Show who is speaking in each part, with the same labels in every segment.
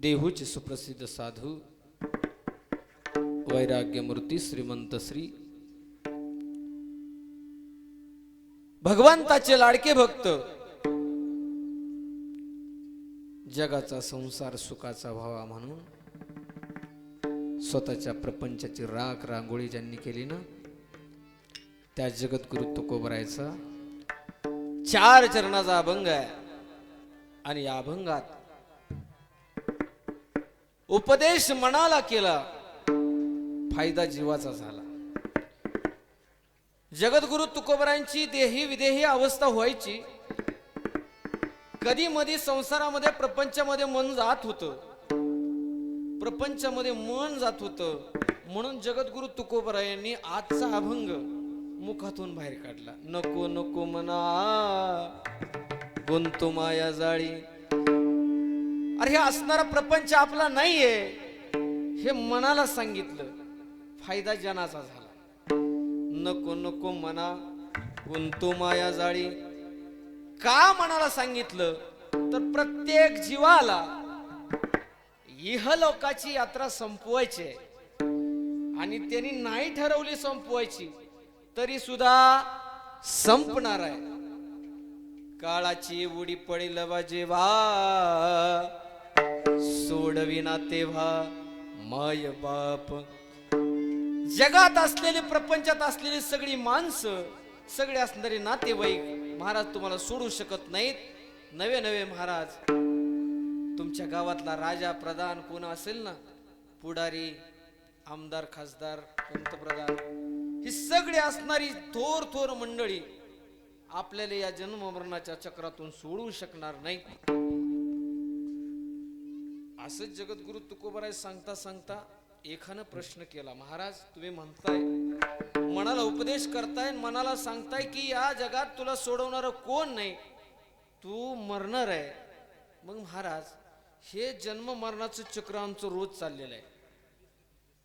Speaker 1: देहूचे सुप्रसिद्ध साधू वैराग्यमूर्ती श्रीमंत श्री भगवंताचे लाडके भक्त. जगाचा संसार सुखाचा व्हावा म्हणून स्वतःच्या प्रपंचाची राख रांगोळी ज्यांनी केली ना त्या जगद्गुरु तुकोबरायचा चार चरणाचा अभंग आहे. आणि या अभंगात उपदेश मनाला केला फायदा जीवाचा झाला. जगद्गुरु तुकोबरांची देही विदेही अवस्था व्हायची कधी मधी संसारामध्ये प्रपंचामध्ये मन जात होतं. प्रपंचामध्ये मन जात होतं. म्हणून जगद्गुरु तुकोबरा यांनी आजचा अभंग मुखातून बाहेर काढला. नको नको मना गुंतु माया जाळी. अरे हे असणारा प्रपंच आपला नाहीये. हे मनाला सांगितलं. फायदा जनाचा झाला. नको नको मना. गुंतू माया जाळी. का मनाला सांगितलं? तर प्रत्येक जीवाला इहलोकाची यात्रा संपवायची आहे. आणि त्यांनी नाही ठरवली संपवायची तरी सुद्धा संपणार आहे. काळाची उडी पडेल बा जेव्हा सोडविना तेव्हा माय बाप. जगात असलेली प्रपंचात असलेली सगळी माणसं सगळे असणारे नातेवाईक महाराज तुम्हाला सोडू शकत नाहीत. नवे नवे महाराज तुमच्या गावातला राजा प्रधान कोण असेल ना? पुढारी आमदार खासदार पंतप्रधान. ही सगळी असणारी थोर थोर मंडळी आपल्याला या जन्म मरणाच्या चक्रातून सोडू शकणार नाही असंच जगद्गुरु तुकोबराय सांगता सांगता एखानं प्रश्न केला महाराज तुम्ही म्हणताय मनाला उपदेश करताय मनाला सांगताय की या जगात तुला सोडवणार कोण नाही? तू मरणार आहे. मग महाराज हे जन्म मरणाचं चक्र आमचं रोज चाललेलं आहे.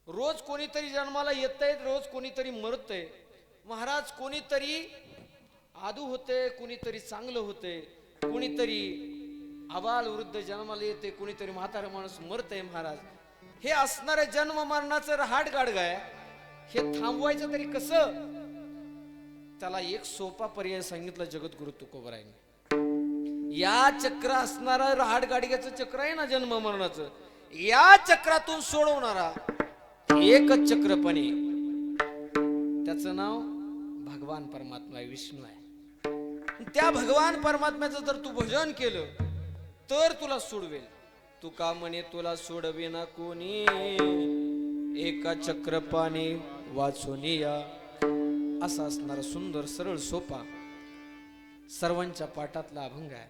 Speaker 1: रोज कोणीतरी जन्माला येत रोज कोणीतरी मरतय. महाराज कोणीतरी आदू होते कोणीतरी चांगलं होते कोणीतरी आबाल वृद्ध जन्माला येते कोणीतरी म्हातारा माणूस मरतय महाराज. हे असणारे जन्म मरणाचं रहाट गाडगाय हे थांबवायचं तरी कस? त्याला एक सोपा पर्याय सांगितला जगद्गुरु तुकोबरायने. या चक्र असणारा रहाट गाडग्याचं चक्र आहे ना जन्म मरणाचं? या चक्रातून सोडवणारा एकच चक्रपणे त्याचं नाव भगवान परमात्मा आहे विष्णू आहे. त्या भगवान परमात्म्याचं जर तू भजन केलं तर तुला सोडवेल. तू का म्हणे तुला सोडविना कोणी? एका चक्रपाने वाचून या. असा असणारा सुंदर सरळ सोपा सर्वांच्या पाठातला अभंग आहे.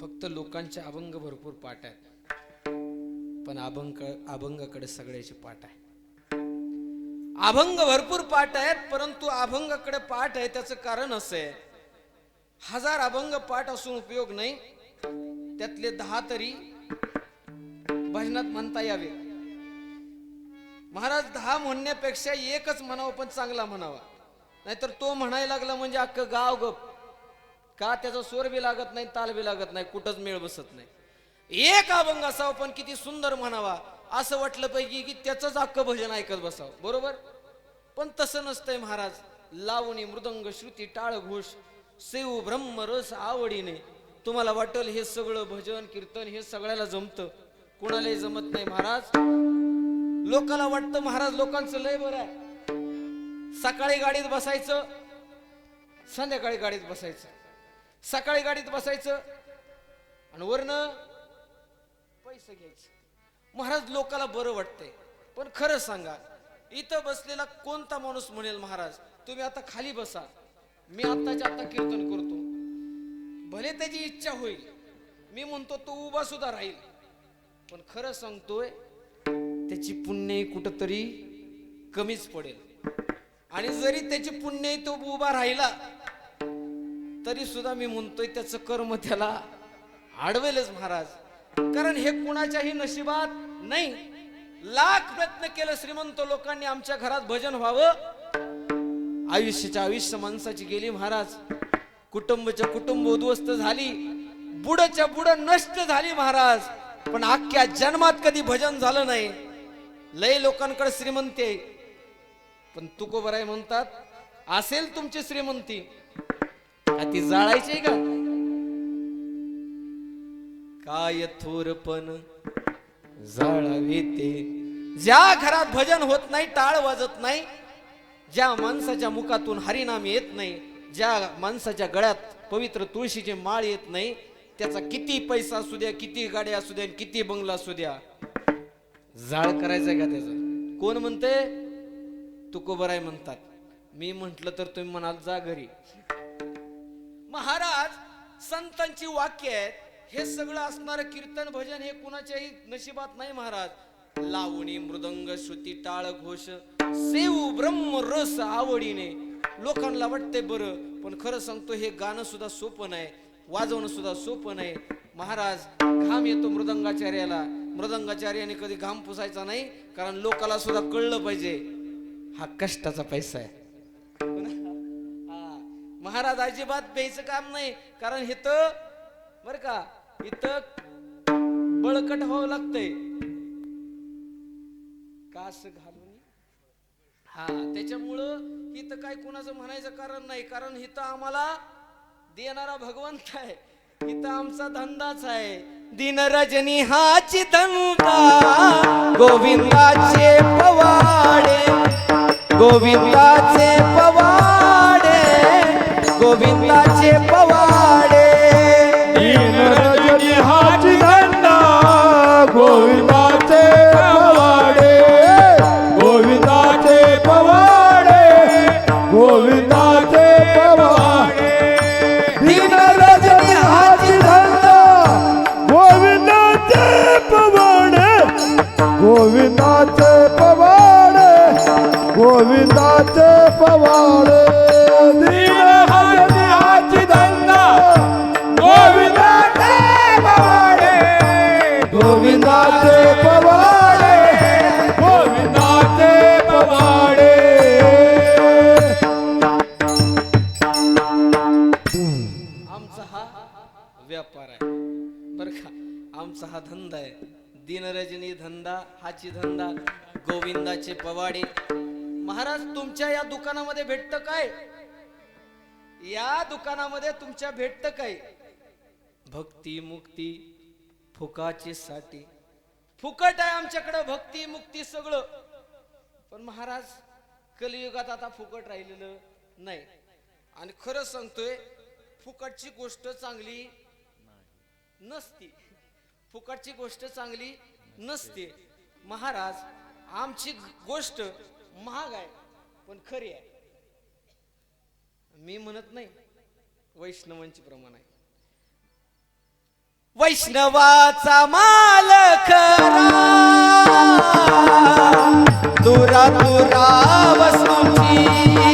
Speaker 1: फक्त लोकांचे अभंग भरपूर पाठ आहेत. पण अभंग अभंगाकडे सगळ्याचे पाठ आहे. अभंग भरपूर पाठ आहेत परंतु अभंगाकडे पाठ आहे त्याचं कारण असं आहे. हजार अभंग पाठ असून उपयोग नाही. त्यातले दहा तरी भजनात म्हणता यावे. महाराज दहा म्हणण्यापेक्षा एकच म्हणावं पण चांगला म्हणावा. नाहीतर तो म्हणायला लागला म्हणजे अख्खं गाव गप. का त्याचा स्वर बी लागत नाही ताल बी लागत नाही कुठंच मेळ बसत नाही. एक अभंग असावा पण किती सुंदर म्हणावा असं वाटलं पाहिजे की त्याचंच अख्खं भजन ऐकत बसावं. बरोबर? पण तसं नसतंय महाराज. लावणी मृदंग श्रुती टाळ घोष ब्रह्म रस आवडीने तुम्हाला वाटेल हे सगळं भजन कीर्तन हे सगळ्याला जमतं. कुणालाही जमत नाही महाराज. लोकाला वाटतं महाराज लोकांचं लय बरं आहे. सकाळी गाडीत बसायचं संध्याकाळी गाडीत बसायचं. सकाळी गाडीत बसायचं आणि वरनं पैसे घ्यायचे. महाराज लोकाला बरं वाटतंय. पण खरं सांगा इथं बसलेला कोणता माणूस म्हणेल महाराज तुम्ही आता खाली बसा. मी आत्ताच्या आता कीर्तन करतो. भले त्याची इच्छा होईल. मी म्हणतो तो उभा सुद्धा राहील. पण खरं सांगतोय त्याची पुण्य कुठंतरी कमीच पडेल. आणि जरी त्याची पुण्य तो उभा राहिला तरी सुद्धा मी म्हणतोय त्याचं कर्म त्याला आडवेलच महाराज. कारण हे कुणाच्याही नशिबात नाही. लाख प्रयत्न केलं श्रीमंत लोकांनी आमच्या घरात भजन व्हावं. आयुष्याच्या आयुष्य माणसाची गेली महाराज. कुटुंबच्या कुटुंब उद्ध्वस्त झाली बुडच्या बुड नष्ट झाली महाराज. पण अख्ख्या जन्मात कधी भजन झालं नाही. लय लोकांकडे श्रीमंती आहे. पण तुकोबराय म्हणतात असेल तुमची श्रीमंती. ती जाळायची का? काय थोरपण जाळावे ते. ज्या घरात भजन होत नाही टाळ वाजत नाही ज्या माणसाच्या मुखातून हरिनाम येत नाही ज्या माणसाच्या गळ्यात पवित्र तुळशीची माळ येत नाही त्याचा किती पैसा असू द्या किती गाड्या असू द्या किती बंगला असू द्या जाळ करायचं का त्याचं? कोण म्हणते? तुकोबराय म्हणतात. मी म्हंटल तर तुम्ही म्हणाल जा घरी. महाराज संतांची वाक्य आहेत. हे सगळं असणारं कीर्तन भजन हे कुणाच्याही नशिबात नाही महाराज. लावणी मृदंग श्रुती टाळ घोष सेऊ ब्रह्म रस आवडीने. लोकांना वाटतंय बरं पण खरं सांगतो हे गाणं सुद्धा सोपं नाही वाजवणं सुद्धा सोपं नाही. महाराज घाम येतो मृदंगाचार्याला. मृदंगाचार्याने कधी घाम पुसायचा नाही कारण लोकाला सुद्धा कळलं पाहिजे हा कष्टाचा पैसा आहे. हा. महाराज अजिबात प्यायचं काम नाही कारण इथं बर का इथं बळकट व्हावं लागतंय. कास घाल हा त्याच्यामुळं इथं काय कुणाचं म्हणायचं कारण नाही कारण इथं आम्हाला देणारा भगवंत आहे. इथं आमचा धंदाच आहे. दिन रजनी हाची धंदा गोविंदाचे पवाडे गोविंदाचे पवाडे गोविंदाचे पवाडे. आमचा हा व्यापार आहे. बर का? आमचा हा धंदा आहे. दिनरजनी धंदा हाची धंदा गोविंदाचे पवाडे. महाराज तुमच्या या दुकानामध्ये भेटत काय? या दुकानामध्ये तुमच्या भेटत काय? भक्ती मुक्ती फुकाची साठी फुकट आहे आमच्याकडे भक्ती मुक्ती सगळं. पण महाराज कलियुगात आता फुकट राहिलेलं नाही. आणि खरं सांगतोय फुकटची गोष्ट चांगली नसती. फुकटची गोष्ट चांगली नसते. महाराज आमची गोष्ट महाग आहे पण खरी आहे. मी म्हणत नाही वैष्णवांची प्रमाण आहे. वैष्णवाचा माल खरा दुरा दुरा वस्तूची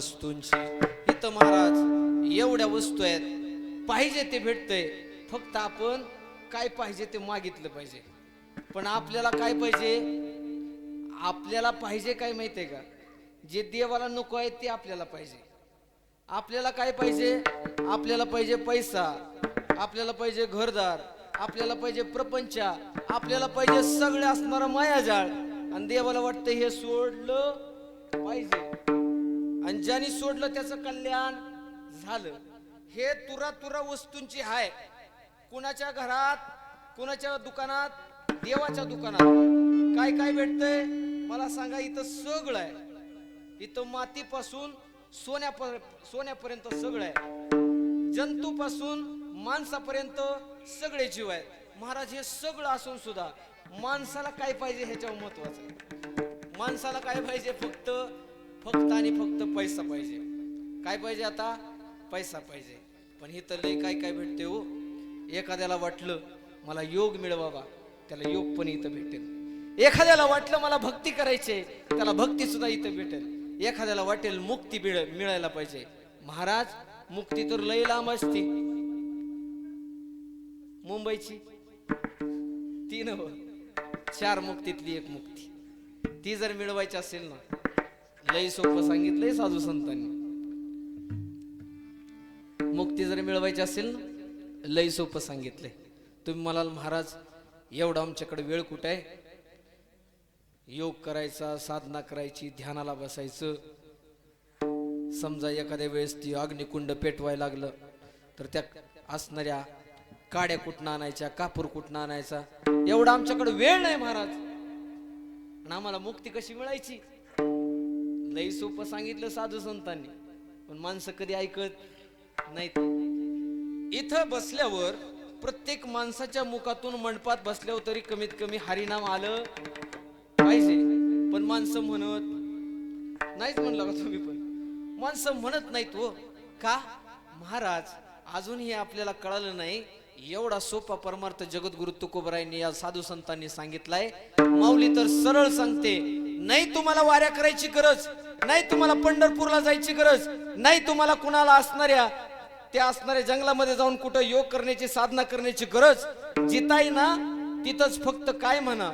Speaker 1: वस्तूंची. इथं महाराज एवढ्या वस्तू आहेत. पाहिजे ते भेटतंय. फक्त आपण काय पाहिजे ते मागितलं पाहिजे. पण आपल्याला काय पाहिजे? आपल्याला पाहिजे काय माहितीये का? जे देवाला नको आहे ते आपल्याला पाहिजे. आपल्याला काय पाहिजे? आपल्याला पाहिजे पैसा. आपल्याला पाहिजे घरदार. आपल्याला पाहिजे प्रपंच. आपल्याला पाहिजे सगळे असणारा मायाजाळ. आणि देवाला वाटतं हे सोडलं पाहिजे. आणि ज्याने सोडलं त्याचं कल्याण झालं. हे तुरा तुरा वस्तूंची हाय. कुणाच्या घरात कुणाच्या दुकानात देवाच्या दुकानात? काय काय भेटतंय? मला सांगा इथं सगळं आहे. इथं मातीपासून सोन्या सोन्यापर्यंत सगळं आहे. जंतूपासून माणसापर्यंत सगळे जीव आहेत. महाराज हे सगळं असून सुद्धा माणसाला काय पाहिजे ह्याच्यावर महत्वाचं आहे. माणसाला काय पाहिजे फक्त फक्त आणि फक्त पैसा पाहिजे. काय पाहिजे आता? पैसा पाहिजे. पण इथं लय काय काय भेटते हो. एखाद्याला वाटलं मला योग मिळवावा त्याला योग पण इथं भेटेल. एखाद्याला वाटलं मला भक्ती करायची त्याला भक्ती सुद्धा इथं भेटेल. एखाद्याला वाटेल मुक्ती मिळायला पाहिजे. महाराज मुक्ती तर लय लांब असते. मुंबईची. तीन चार मुक्तीतली एक मुक्ती. ती जर मिळवायची असेल ना लय सोपं सांगितलंय साधू संतांनी. मुक्ती जर मिळवायची असेल ना लय सोपं सांगितलंय. तुम्ही म्हणाल महाराज एवढा आमच्याकडे वेळ कुठे आहे? योग करायचा साधना करायची ध्यानाला बसायचं. समजा एखाद्या वेळेस ती अग्निकुंड पेटवायला लागलं तर त्या असणाऱ्या काड्या कुठनं आणायच्या कापूर कुठनं आणायचा? एवढा आमच्याकडे वेळ नाही महाराज. आणि आम्हाला मुक्ती कशी मिळायची? लई सोपं सांगितलं साधू संतांनी पण माणसं कधी ऐकत नाहीत. इथं बसल्यावर प्रत्येक माणसाच्या मुखातून मंडपात बसल्यावर तरी कमीत कमी हरिनाम आलं पाहिजे. पण माणसं म्हणत नाहीच म्हणलं का तुम्ही पण? माणसं म्हणत नाहीत हो. का? महाराज अजूनही आपल्याला कळालं नाही एवढा सोपा परमार्थ जगद्गुरु तुकोबरायने या साधू संतांनी सांगितलाय. माऊली तर सरळ सांगते नाही तुम्हाला वाऱ्या करायची गरज नाही तुम्हाला पंढरपूरला जायची गरज नाही तुम्हाला कुणाला असणाऱ्या त्या असणाऱ्या जंगलामध्ये जाऊन कुठं योग करण्याची साधना करण्याची गरज जिताई ना तिथंच फक्त काय म्हणा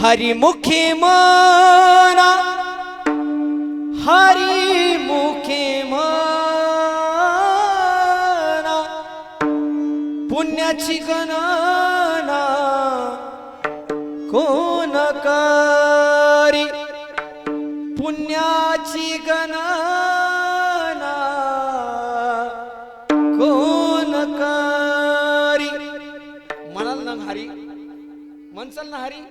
Speaker 1: हरिमुखी मना हरिमुखी मना पुण्याची गणना पुण्याची गणना. कोण करी? म्हणाल ना हरी म्हणचाल ना हरी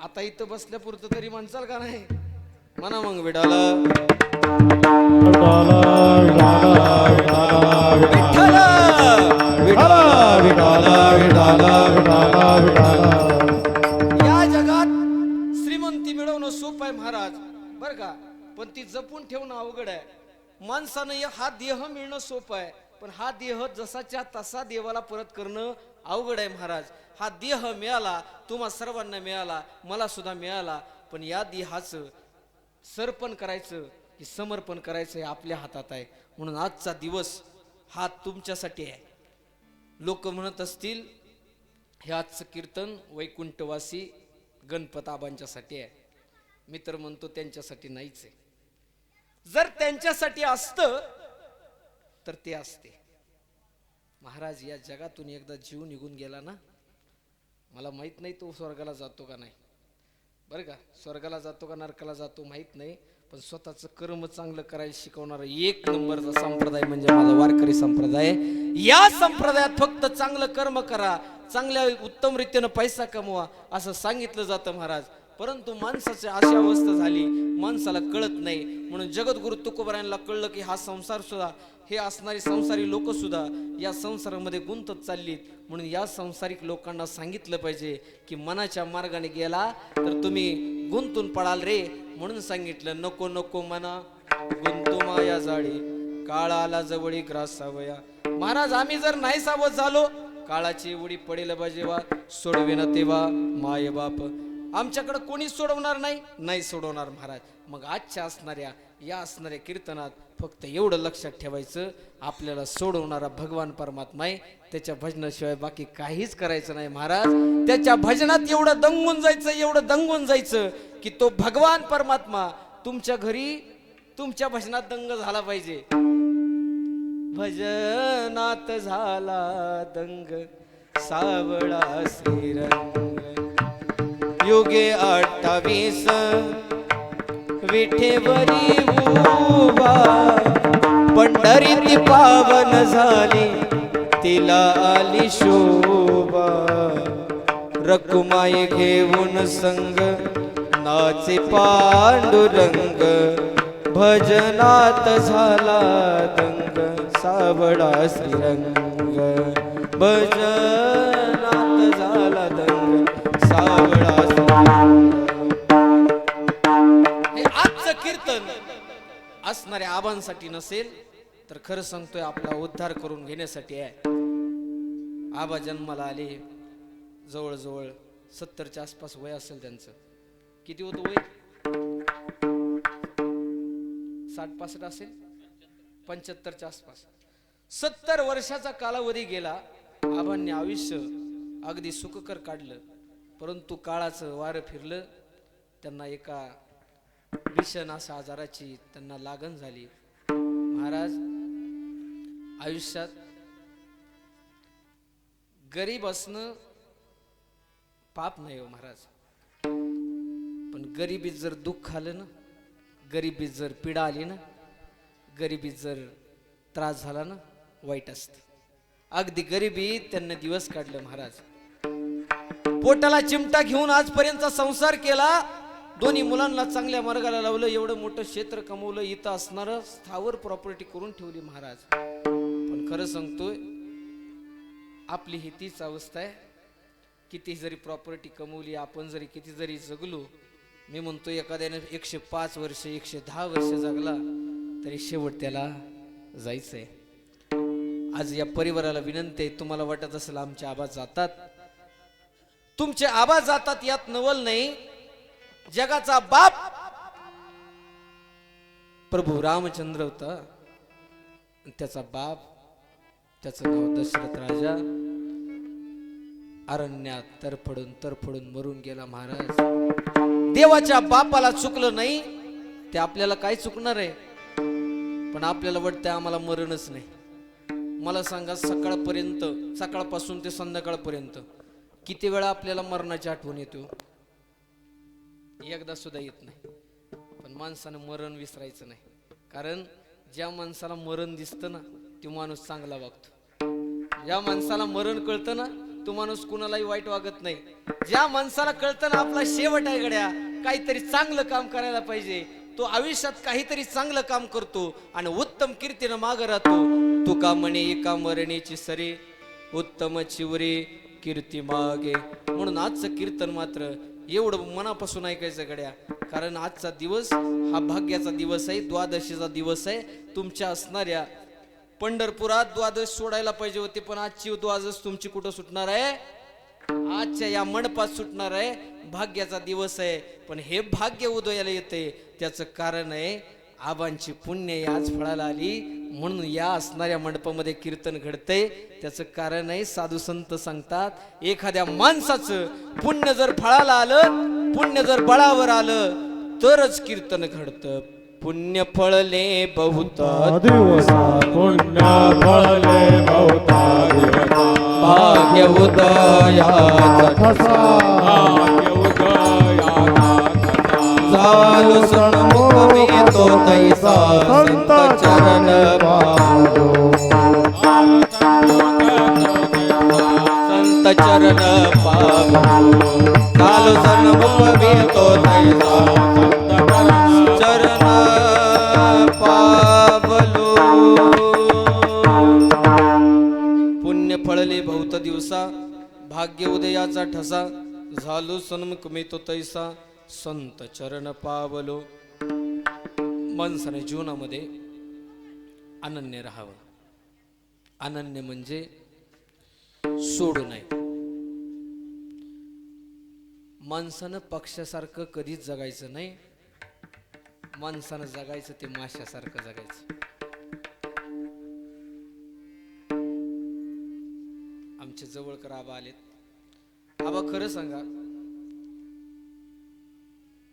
Speaker 1: आता इथं बसल्यापुरतं तरी म्हणचाल का नाही? म्हणा मग विडाला. विठाला विठाला. पण ती जपून ठेवणं अवघड आहे. माणसानं हा देह मिळणं सोपं आहे पण हा देह जसाच्या तसा देवाला परत करणं अवघड आहे महाराज. हा देह मिळाला तुम्हा सर्वांना मिळाला मला सुद्धा मिळाला पण या देहाचं सर्पण करायचं की समर्पण करायचं हे आपल्या हातात आहे. म्हणून आजचा दिवस हा तुमच्यासाठी आहे. लोक म्हणत असतील हे आजचं कीर्तन वैकुंठवासी गणपताबांच्यासाठी आहे. मी तर म्हणतो त्यांच्यासाठी नाहीच आहे. जर त्यांच्यासाठी असतं तर ते असते. महाराज या जगातून एकदा जीव निघून गेला ना मला माहीत नाही तो स्वर्गाला जातो का नाही. बरं का? स्वर्गाला जातो का नरकाला जातो माहीत नाही पण स्वतःचं कर्म चांगलं करायला शिकवणारा एक नंबरचा संप्रदाय म्हणजे माझा वारकरी संप्रदाय. या संप्रदायात फक्त चांगलं कर्म करा चांगल्या उत्तम रीतीनं पैसा कमवा असं सांगितलं जातं महाराज. परंतु माणसाची अशी अवस्था झाली माणसाला कळत नाही म्हणून जगद्गुरु तुकोबरायांना कळलं की हा संसार सुद्धा हे असणारी संसारी लोक सुद्धा या संसारामध्ये गुंतत चाललीत. म्हणून या संसारिक लोकांना सांगितलं पाहिजे की मनाच्या मार्गाने गेला तर तुम्ही गुंतून पडाल रे म्हणून सांगितलं. नको नको मना गुंतू माया जाळी काळाला जवळी ग्रासावया महाराज आम्ही जर नाही सावध झालो काळाची उडी पडेल बाजेवा सोडवेना तेव्हा माय बाप. आमच्याकडे कोणीच सोडवणार नाही? नाही सोडवणार महाराज. मग आजच्या असणाऱ्या या असणाऱ्या कीर्तनात फक्त एवढं लक्षात ठेवायचं आपल्याला सोडवणारा भगवान परमात्मा आहे. त्याच्या भजनाशिवाय बाकी काहीच करायचं नाही महाराज. त्याच्या भजनात एवढं दंगून जायचं एवढं दंगून जायचं की तो भगवान परमात्मा तुमच्या घरी तुमच्या भजनात दंग झाला पाहिजे. भजनात झाला दंग. सावळा श्रीरंग. युगे अठ्ठावीस. विठेवरी उभा. पंढरीत पावन झाली तिला आली शोभा. रकुमाई घेऊन संग
Speaker 2: नाचे पांडुरंग. भजनात झाला दंग सावडा श्रीरंग. भजनात झाला
Speaker 1: असणाऱ्या आबांसाठी नसेल तर खरं सांगतोय आपला उद्धार करून घेण्यासाठी आहे. आबा जन्माला आले जवळजवळ सत्तरच्या आसपास वय असेल त्यांचं. किती होतं वय? साठ पासष्ट असेल? पंच्याहत्तरच्या आसपास. सत्तर वर्षाचा कालावधी गेला आबांनी आयुष्य अगदी सुखकर काढलं. परंतु काळाचं वारं फिरलं त्यांना एका भीषण अशा आजाराची त्यांना लागण झाली. महाराज आयुष्यात गरीब असणं पाप नाही हो महाराज. पण गरिबीत जर दुःख आलं ना गरिबीत जर पीडा आली ना गरिबीत जर त्रास झाला ना वाईट असते. अगदी गरिबी त्यांना दिवस काढले महाराज. पोटाला चिमटा घेऊन आजपर्यंतचा संसार केला दोन्ही मुलांना चांगल्या मार्गाला लावलं एवढं मोठं क्षेत्र कमवलं इथं असणार स्थावर प्रॉपर्टी करून ठेवली महाराज. पण खरं सांगतोय आपली ही तीच अवस्था आहे. किती जरी प्रॉपर्टी कमवली आपण जरी किती जरी जगलो मी म्हणतो एखाद्याने एकशे पाच वर्ष एकशे दहा वर्ष जगला तरी शेवट त्याला जायचंय. आज या परिवाराला विनंती आहे तुम्हाला वाटत असेल आमचे आबा जातात? तुमचे आबा जातात यात नवल नाही जगाचा बाप. प्रभू रामचंद्र होता. त्याचा बाप त्याचं नाव दशरथ राजा. अरण्यात तरफडून तरफडून मरून गेला महाराज. देवाच्या बापाला चुकलं नाही. ते आपल्याला काय चुकणार आहे? पण आपल्याला वाटतं आम्हाला मरणच नाही. मला सांगा सकाळपर्यंत सकाळपासून ते संध्याकाळपर्यंत किती वेळा आपल्याला मरणाची आठवण येतो हो? एकदा सुद्धा येत नाही. पण माणसानं मरण विसरायचं नाही. कारण ज्या माणसाला मरण दिसतं ना तो माणूस चांगला वागतो. ज्या माणसाला मरण कळतं ना तो माणूस कुणालाही वाईट वागत नाही. ज्या माणसाला कळतं ना आपला शेवट आहे गड्या काहीतरी चांगलं काम करायला पाहिजे. तो आयुष्यात काहीतरी चांगलं काम करतो आणि उत्तम कीर्तीनं माग राहतो. तुका म्हणे एका मरणीची सरे उत्तम चिवरी कीर्ती मागे. म्हणून आजचं कीर्तन मात्र एवढं मनापासून ऐकायचं गड्या. कारण आजचा दिवस हा भाग्याचा दिवस आहे द्वादशीचा दिवस आहे. तुमच्या असणाऱ्या पंढरपुरात द्वादश सोडायला पाहिजे होते पण आजची द्वादश तुमची कुठं सुटणार आहे? आजच्या या मंडपात सुटणार आहे. भाग्याचा दिवस आहे पण हे भाग्य उदयाला येते. त्याचं कारण आहे आबांची पुण्य आज फळाला आली. म्हणून या असणाऱ्या मंडपामध्ये कीर्तन घडतंय. त्याचं कारण आहे साधू संत सांगतात एखाद्या माणसाचं पुण्य जर फळाला आलं पुण्य जर बळावर आलं तरच कीर्तन घडतं. पुण्य फळले बहुता
Speaker 3: दिवसा पुण्य फळले बहुता
Speaker 2: भाग्य उदया
Speaker 3: ठसा
Speaker 2: झालो तो तैसा
Speaker 3: संत
Speaker 2: चरण
Speaker 3: पावलो
Speaker 2: संत चरण पावलो झालो सन्मुख मी तो तैसा चरण पावलो। पुण्य फळले बहुत दिवसा। भाग्य उदयाचा ठसा। झालो सन्मुख मी तो तैसा। संत चरण पावलो। माणसाने जीवनामध्ये अनन्य राहावं. अनन्य म्हणजे सोडू नये. माणसानं पक्षासारखं कधीच जगायचं नाही. माणसानं जगायचं ते माशासारखं जगायचं. आमचे जवळकर आबा आलेत. आबा खरं सांगा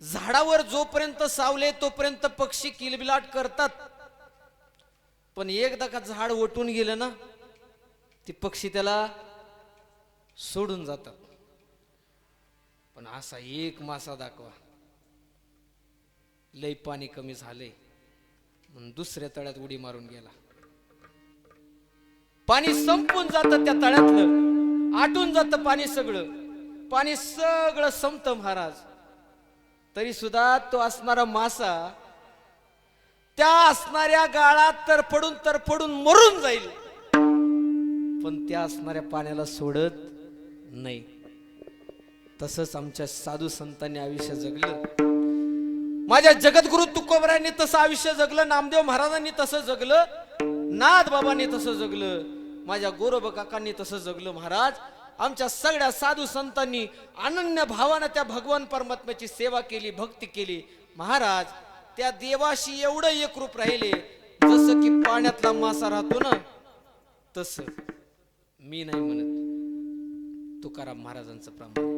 Speaker 2: झाडावर जोपर्यंत सावले तोपर्यंत पक्षी किलबिलाट करतात. पण एकदा का झाड ओटून गेलं ना ते पक्षी त्याला सोडून जातात पण असा एक मासा दाखवा. लय पाणी कमी झालंय. म्हणून दुसऱ्या तळ्यात उडी मारून गेला. पाणी संपून जातं त्या तळ्यातलं. आटून जातं पाणी सगळं. पाणी सगळं संपतं महाराज.
Speaker 1: तरी सुद्धा तो असणारा मासा त्या असणाऱ्या गाळात तरफडून तरफडून मरून जाईल. पण त्या असणाऱ्या पाण्याला सोडत नाही. तसंच आमच्या साधू संतांनी आयुष्य जगलं. माझ्या जगद्गुरु तुकोबऱ्यांनी तसं आयुष्य जगलं नामदेव महाराजांनी तसं जगलं नाथ बाबांनी तसं जगलं माझ्या गोरोबा काकांनी तसं जगलं महाराज. आमच्या सगळ्या साधू संतांनी अनन्य भावानं त्या भगवान परमात्म्याची सेवा केली भक्ती केली. महाराज त्या देवाशी एवढं एकरूप राहिले जसं की पाण्यातला मासा राहतो ना तस. मी नाही म्हणत. तुकाराम महाराजांचं प्रमाण.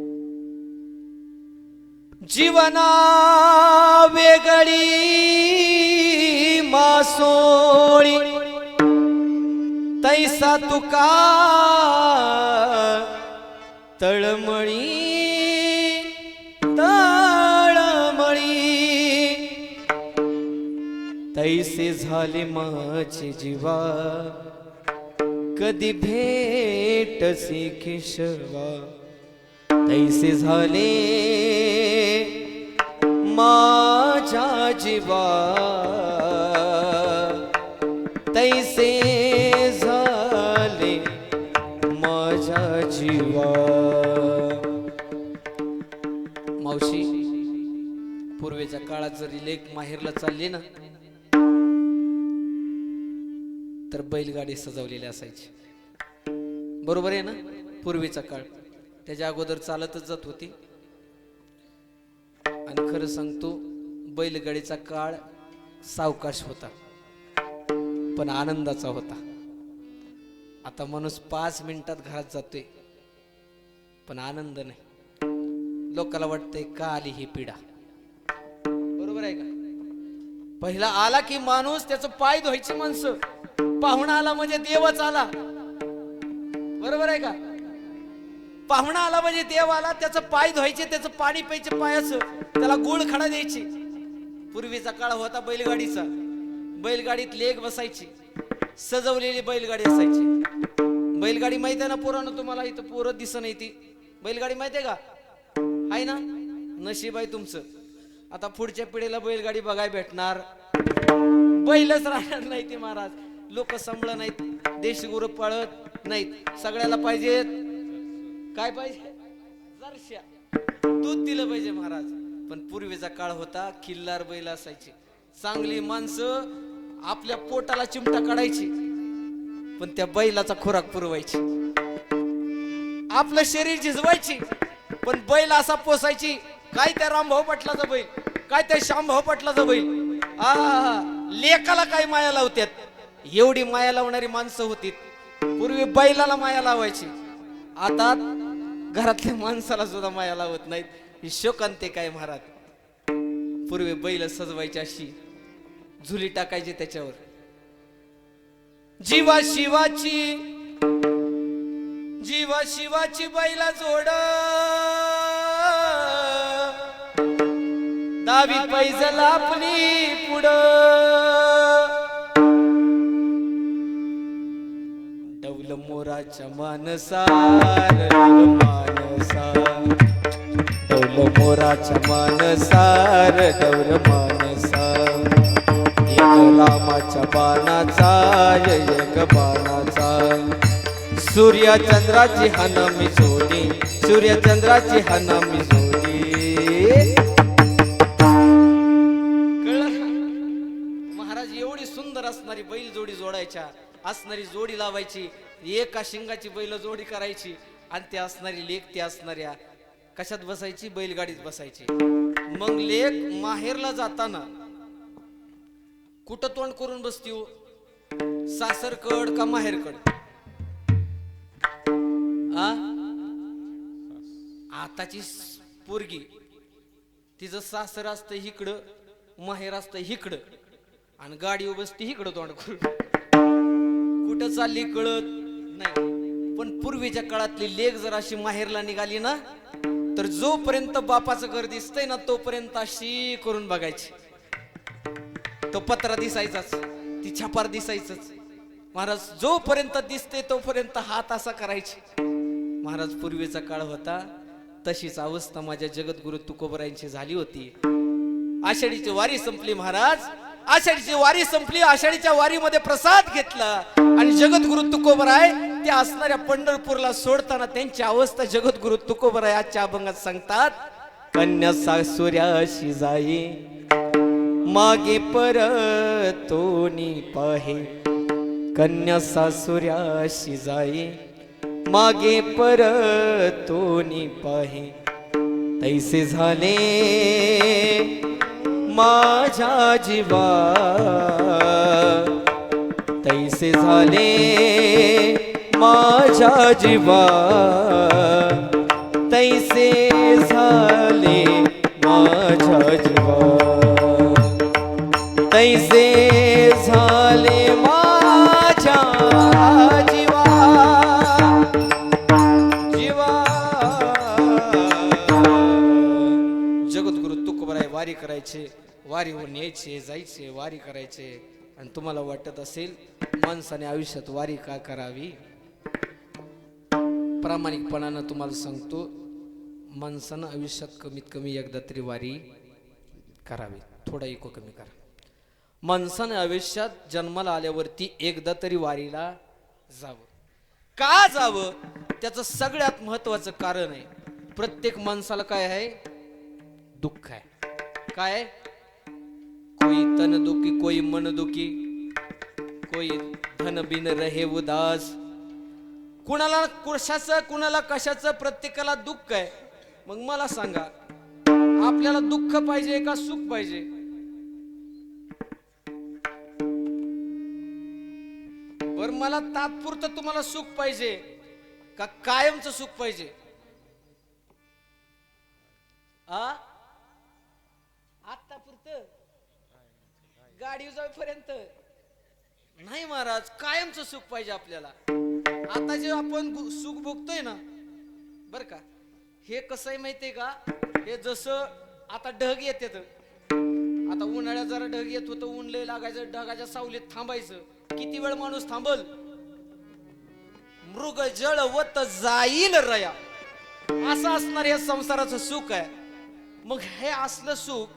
Speaker 1: जीवना वेगळी मासोळी. तैसा तुका तळमळी तळमळी. तैसे झाले माझे जीवा. कधी भेट केशवा तैसे झाले माझ्या जीवा. तैसे मावशी पूर्वीच्या काळात जरी लेख माहेरला चालली ना तर बैलगाडी सजवलेली असायची. बरोबर आहे ना? पूर्वीचा काळ. त्याच्या अगोदर चालतच जात होती. आणि खरं सांगतो बैलगाडीचा काळ सावकाश होता. पण आनंदाचा होता. आता माणूस पाच मिनिटात घरात जातोय. पण आनंद नाही. लोकाला वाटतंय का आली ही पिढा बरोबर आहे का? पहिला आला की माणूस त्याचं पाय धुवायची माणसं. पाहुणा आला म्हणजे देवच आला. बरोबर आहे का? पाहुणा आला म्हणजे देव आला त्याचं पाय धुवायचे त्याचं पाणी प्यायचे पायाचं. त्याला गुळ खडा द्यायची. पूर्वीचा काळ होता बैलगाडीचा. बैलगाडीत लेग बसायची. सजवलेली बैलगाडी असायची. बैलगाडी माहिती आहे ना पोरानं तुम्हाला इथं पोरं दिसत नाही ती. बैलगाडी माहिती आहे का? आहे ना? नशीब आहे तुमचं. आता पुढच्या पिढीला बैलगाडी बघाय भेटणार. बैलच राहणार नाही ते महाराज. लोक संभळ नाहीत. देशी गुरु पळत नाहीत. सगळ्याला पाहिजेत काय पाहिजे? जरशा दूध दिलं पाहिजे महाराज. पण पूर्वीचा काळ होता किल्लार बैल असायचे. चांगली माणसं आपल्या पोटाला चिमटा काढायची. पण त्या बैलाचा खुराक पुरवायची. आपलं शरीर झिजवायची. पण बैल असा पोसायची काय त्या रामभाऊ पाटलाचा बैल काय त्या श्यामभाऊ पाटलाचा बैल. आ लेकाला काय माया लावत्यात? एवढी माया लावणारी माणसं होती. पूर्वी बैलाला माया लावायची. आता घरातल्या माणसाला सुद्धा माया लावत नाहीत. ही शोकांते काय महाराज? पूर्वी बैल सजवायची अशी झुली टाकायची त्याच्यावर. जीवा शिवाची जीवा शिवाची बैला जोड. गावी पैजल आपली पुढं. डवल मोराच्या मानसार मानसा. डौल मोराच्या मानसार डवल मानसा. एक रामाच्या बाणाचा एक बाणाचा. सूर्यचंद्राची हनामी हनमी सूर्यचंद्राची हनामी चंद्राची असणारी बैल जोडी जोडायच्या असणारी जोडी लावायची एका शिंगाची बैल जोडी करायची आणि ते असणारी लेख ते असणाऱ्या कशात बसायची? बैलगाडीत बसायची. मग लेख माहेरला जाताना कुठं तोंड करून बसती हो? सासरकड का माहेरकड? आताची पोरगी तिचं सासर असतं इकडं माहेर असतं इकडं. आणि गाडी बसते इकडं तोंड करून. कुठं चालली कळत नाही. पण पूर्वीच्या काळातली लेख जर अशी माहेरला निघाली ना तर जोपर्यंत बापाचं घर दिसतंय ना तोपर्यंत अशी करून बघायची. तो पत्रा दिसायचाच ती छापार दिसायचंच. महाराज जोपर्यंत दिसते तोपर्यंत हात असा करायची. महाराज पूर्वीचा काळ होता तशीच अवस्था माझ्या जगद्गुरु तुकोबरायांची झाली होती. आषाढीची वारी संपली महाराज. आषाढीची वारी संपली आषाढीच्या वारीमध्ये प्रसाद घेतला आणि जगद्गुरु तुकोबराय त्या असणाऱ्या पंढरपूरला सोडताना त्यांची अवस्था जगद्गुरु तुकोबराय आजच्या अभंगात सांगतात कन्या सासुऱ्याशी जाई मागे परतोनी पाहे. कन्या सासुऱ्याशी जाई मागे परतोनी पाहे. तैसे झाले माझ्या जीवा. तैसे झाले माझ्या जीवा. तैसे झाले माझ्या जीवा. तैसे झाले माझ्या जीवा. जीवा. जगद्गुरु तुकोबराय वारी करायचे. वारीहून यायचे जायचे वारी करायचे. आणि तुम्हाला वाटत असेल माणसाने आयुष्यात वारी का करावी? प्रामाणिकपणानं तुम्हाला सांगतो माणसानं आयुष्यात कमीत कमी एकदा तरी वारी करावी. थोडा इको कमी करा. माणसानं आयुष्यात जन्माला आल्यावरती एकदा तरी वारीला जावं. का जावं? त्याचं सगळ्यात महत्वाचं कारण आहे प्रत्येक माणसाला काय आहे? दुःख आहे. काय कोई तन दुखी कोई मन दुखी कोई धन बिन रहे उदास। कुणाला कशाचं कुणाला कशाचं प्रत्येकाला दुःख आहे? मग मला सांगा आपल्याला दुःख पाहिजे का सुख पाहिजे? बर मला तात्पुरतं तुम्हाला सुख पाहिजे का कायमचं सुख पाहिजे? आ? गाडी जाईपर्यंत नाही महाराज कायमचं सुख पाहिजे आपल्याला. आता जे आपण सुख भोगतोय ना बर का हे कसं आहे माहितीये का? हे जसं आता ढग येतात. आता उन्हाळ्यात जरा ढग येत होतं ऊन लय लागायचं ढगाच्या सावलीत थांबायचं. किती वेळ माणूस थांबल? मृग जळ वत जाईल रया. असं असणार या संसाराचं सुख आहे. मग हे असलं सुख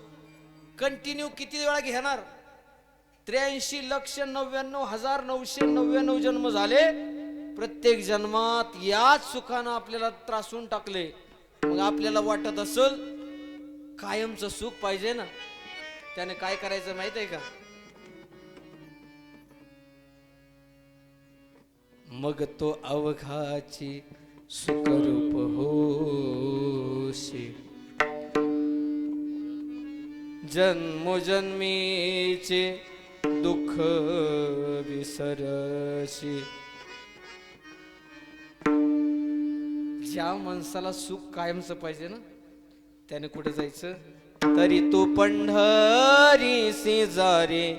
Speaker 1: कंटिन्यू किती वेळा घेणार? त्र्याऐंशी लक्ष नव्याण्णव हजार नऊशे नव्याण्णव जन्म झाले. प्रत्येक जन्मात याच सुखानं आपल्याला त्रासून टाकले. मग आपल्याला वाटत असल कायमचं सुख पाहिजे ना? त्याने काय करायचं माहीत आहे का? मग तो अवघाची सुखरूप होशी. जन्मोजन्मीचे दुःख विसरशी. ज्या माणसाला सुख कायमचं पाहिजे ना त्याने कुठे जायचं? तरी तू पंढरी शेजारी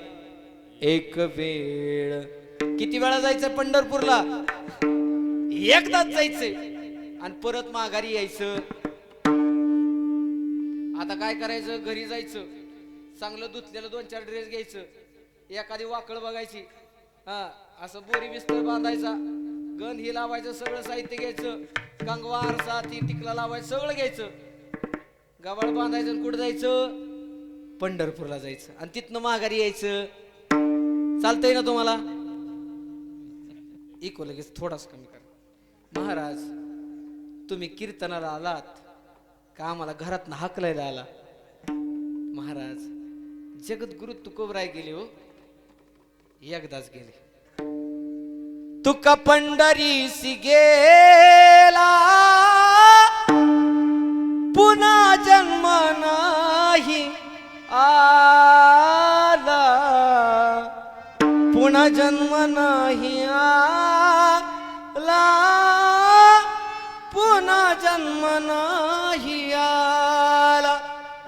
Speaker 1: एक वेळ. किती वेळा जायचं पंढरपूरला? एकदाच जायचंय आणि परत माघारी यायचं. आता काय करायचं? घरी जायचं. चांगलं धुतलेलं दोन चार ड्रेस घ्यायचं. एखादी वाकळ बघायची. हा असं बोरी बिस्तर बांधायचा. गण ही लावायचं सगळं साहित्य घ्यायचं. कंगवार साथी टिकला लावायचं सगळं घ्यायचं. गबाळ बांधायचं आणि कुठं जायचं? पंढरपूरला जायचं. आणि तिथनं माघारी यायचं. चालतंय ना तुम्हाला? इको लगेच थोडासा कमी करा. महाराज तुम्ही कीर्तनाला आलात का आम्हाला घरात हाकलायला आला? महाराज जगद्गुरु तुकोबराय गेले हो. एकदाच गेले. तुका पंढरी गेला पुन्हा जन्म नाही आला. पुन्हा जन्म नाही आला. पुन्हा जन्म नाही आला.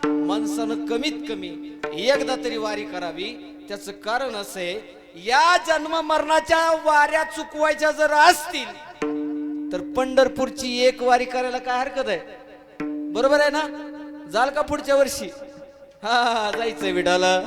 Speaker 1: माणसानं कमीत कमी एकदा तरी वारी करावी. त्याचं कारण असं आहे या जन्म मरणाच्या वाऱ्या चुकवायच्या जर असतील तर पंढरपूरची एक वारी करायला काय हरकत आहे? बरोबर आहे ना? जाल का पुढच्या वर्षी? हा जायचंय विडाला.